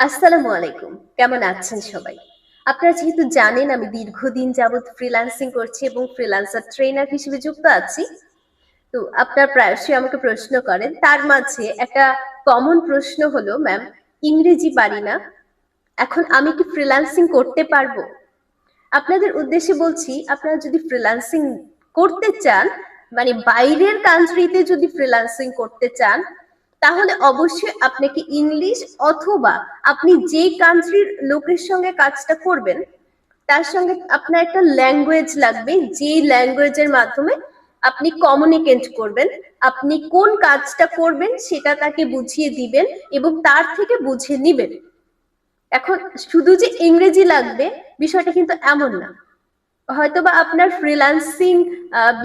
আসসালামু আলাইকুম। কেমন আছেন সবাই? আপনারা যেহেতু জানেন, আমি দীর্ঘদিন যাবৎ ফ্রিল্যান্সিং করছি এবং ফ্রিল্যান্সার ট্রেনার হিসেবে যুক্ত আছি। তো আপনার প্রায়শই আমাকে প্রশ্ন করেন। তার মাঝে একটা কমন প্রশ্ন হলো, ম্যাম, ইংরেজি পারি না। এখন আমি কি ফ্রিল্যান্সিং করতে পারব? আপনাদের উদ্দেশ্যে বলছি, আপনারা যদি ফ্রিল্যান্সিং করতে চান মানে বাইরের কান্ট্রিতে যদি ফ্রিল্যান্সিং করতে চান তাহলে অবশ্যই আপনাকে ইংলিশ অথবা আপনি যে কান্ট্রির লোকের সঙ্গে কাজটা করবেন, তার সঙ্গে আপনার একটা ল্যাঙ্গুয়েজ লাগবে যে ল্যাঙ্গুয়েজের মাধ্যমে আপনি কমিউনিকেট করবেন, আপনি কোন কাজটা করবেন সেটা তাকে বুঝিয়ে দিবেন এবং তার থেকে বুঝে নিবেন। এখন শুধু যে ইংরেজি লাগবে, বিষয়টা কিন্তু এমন না। হয়তোবা আপনার ফ্রিল্যান্সিং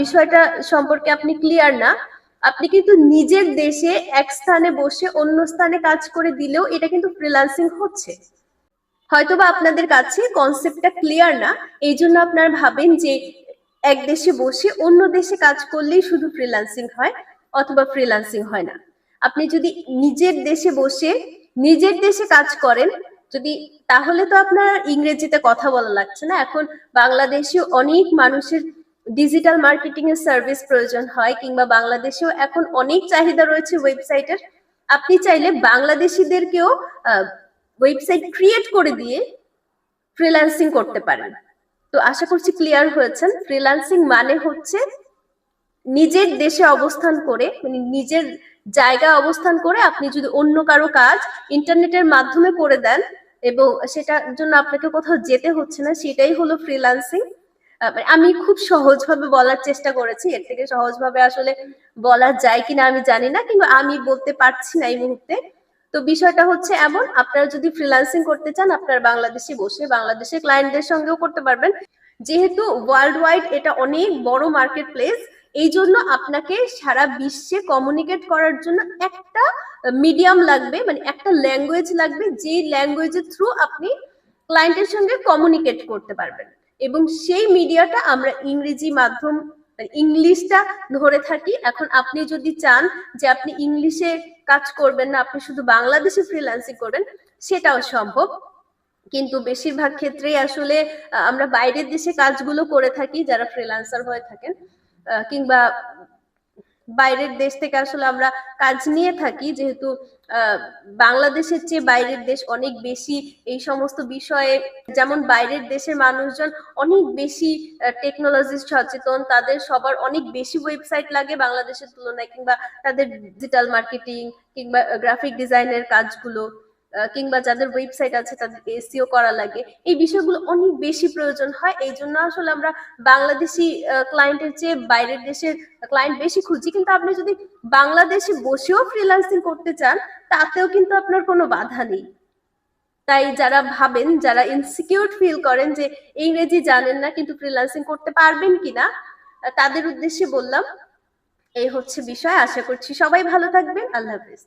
বিষয়টা সম্পর্কে আপনি ক্লিয়ার না আপনি কিন্তু নিজের দেশে এক স্থানে বসে অন্য স্থানে কাজ করে দিলেও এটা কিন্তু ফ্রিল্যান্সিং হচ্ছে। হয়তোবা আপনাদের কাছে কনসেপ্টটা ক্লিয়ার না, এই জন্য আপনারা ভাবেন যে এক দেশে বসে অন্য দেশে কাজ করলেই শুধু ফ্রিল্যান্সিং হয় অথবা ফ্রিল্যান্সিং হয় না। আপনি যদি নিজের দেশে বসে নিজের দেশে কাজ করেন, যদি তাহলে তো আপনার ইংরেজিতে কথা বলা লাগছে না। এখন বাংলাদেশে অনেক মানুষের ডিজিটাল মার্কেটিং এর সার্ভিস প্রয়োজন হয় কিংবা বাংলাদেশেও এখন অনেক চাহিদা রয়েছে ওয়েবসাইটের আপনি চাইলে বাংলাদেশিদেরকেও ওয়েবসাইট ক্রিয়েট করে দিয়ে ফ্রিল্যান্সিং করতে পারেন। তো আশা করছি ক্লিয়ার হয়েছেন। ফ্রিল্যান্সিং মানে হচ্ছে নিজের দেশে অবস্থান করে মানে নিজের জায়গা অবস্থান করে আপনি যদি অন্য কারও কাজ ইন্টারনেটের মাধ্যমে করে দেন এবং সেটার জন্য আপনাকে কোথাও যেতে হচ্ছে না, সেটাই হলো ফ্রিল্যান্সিং আমি খুব সহজভাবে বলার চেষ্টা করেছি, এর থেকে সহজভাবে আসলে বলা যায় কিনা আমি জানি না, কিন্তু আমি বলতে পারছি না এই মুহূর্তে। তো বিষয়টা হচ্ছে এমন, আপনারা যদি ফ্রিল্যান্সিং করতে চান, আপনারা বাংলাদেশে বসে বাংলাদেশের ক্লায়েন্টদের সঙ্গেও করতে পারবেন। যেহেতু ওয়ার্ল্ড ওয়াইড এটা অনেক বড় মার্কেট প্লেস এই জন্য আপনাকে সারা বিশ্বে কমিউনিকেট করার জন্য একটা মিডিয়াম লাগবে মানে একটা ল্যাঙ্গুয়েজ লাগবে যে ল্যাঙ্গুয়েজের থ্রু আপনি ক্লায়েন্টের সঙ্গে কমিউনিকেট করতে পারবেন। এবং সেই মিডিয়াটা আমরা ইংরেজি মাধ্যম, ইংলিশটা ধরে থাকি। এখন আপনি যদি চান যে আপনি ইংলিশে কাজ করবেন না, আপনি শুধু বাংলাদেশে ফ্রিল্যান্সিং করবেন, সেটাও সম্ভব। কিন্তু বেশিরভাগ ক্ষেত্রেই আসলে আমরা বাইরের দেশে কাজগুলো করে থাকি, যারা ফ্রিল্যান্সার হয়ে থাকেন। কিংবা বাইরের দেশ থেকে আসলে আমরা কাজ নিয়ে থাকি, যেহেতু বাংলাদেশের চেয়ে বাইরের দেশ অনেক বেশি এই সমস্ত বিষয়ে, যেমন বাইরের দেশের মানুষজন অনেক বেশি টেকনোলজি সচেতন, তাদের সবার অনেক বেশি ওয়েবসাইট লাগে বাংলাদেশের তুলনায়, কিংবা তাদের ডিজিটাল মার্কেটিং কিংবা গ্রাফিক ডিজাইনের কাজগুলো। কিংবা যাদের ওয়েবসাইট আছে তাদের এসিও করা লাগে। এই বিষয়গুলো অনেক বেশি প্রয়োজন হয়। এই জন্য আসলে আমরা বাংলাদেশি ক্লায়েন্টের চেয়ে বাইরের দেশের ক্লায়েন্ট বেশি খুঁজি। কিন্তু আপনি যদি বাংলাদেশে বসেও ফ্রিল্যান্সিং করতে চান, তাতেও কিন্তু আপনার কোনো বাধা নেই। তাই যারা ভাবেন, যারা ইনসিকিউর ফিল করেন যে ইংরেজি জানেন না, কিন্তু ফ্রিল্যান্সিং করতে পারবেন কিনা, তাদের উদ্দেশ্যে বললাম, এই হচ্ছে বিষয়। আশা করছি সবাই ভালো থাকবেন। আল্লাহ হাফিজ।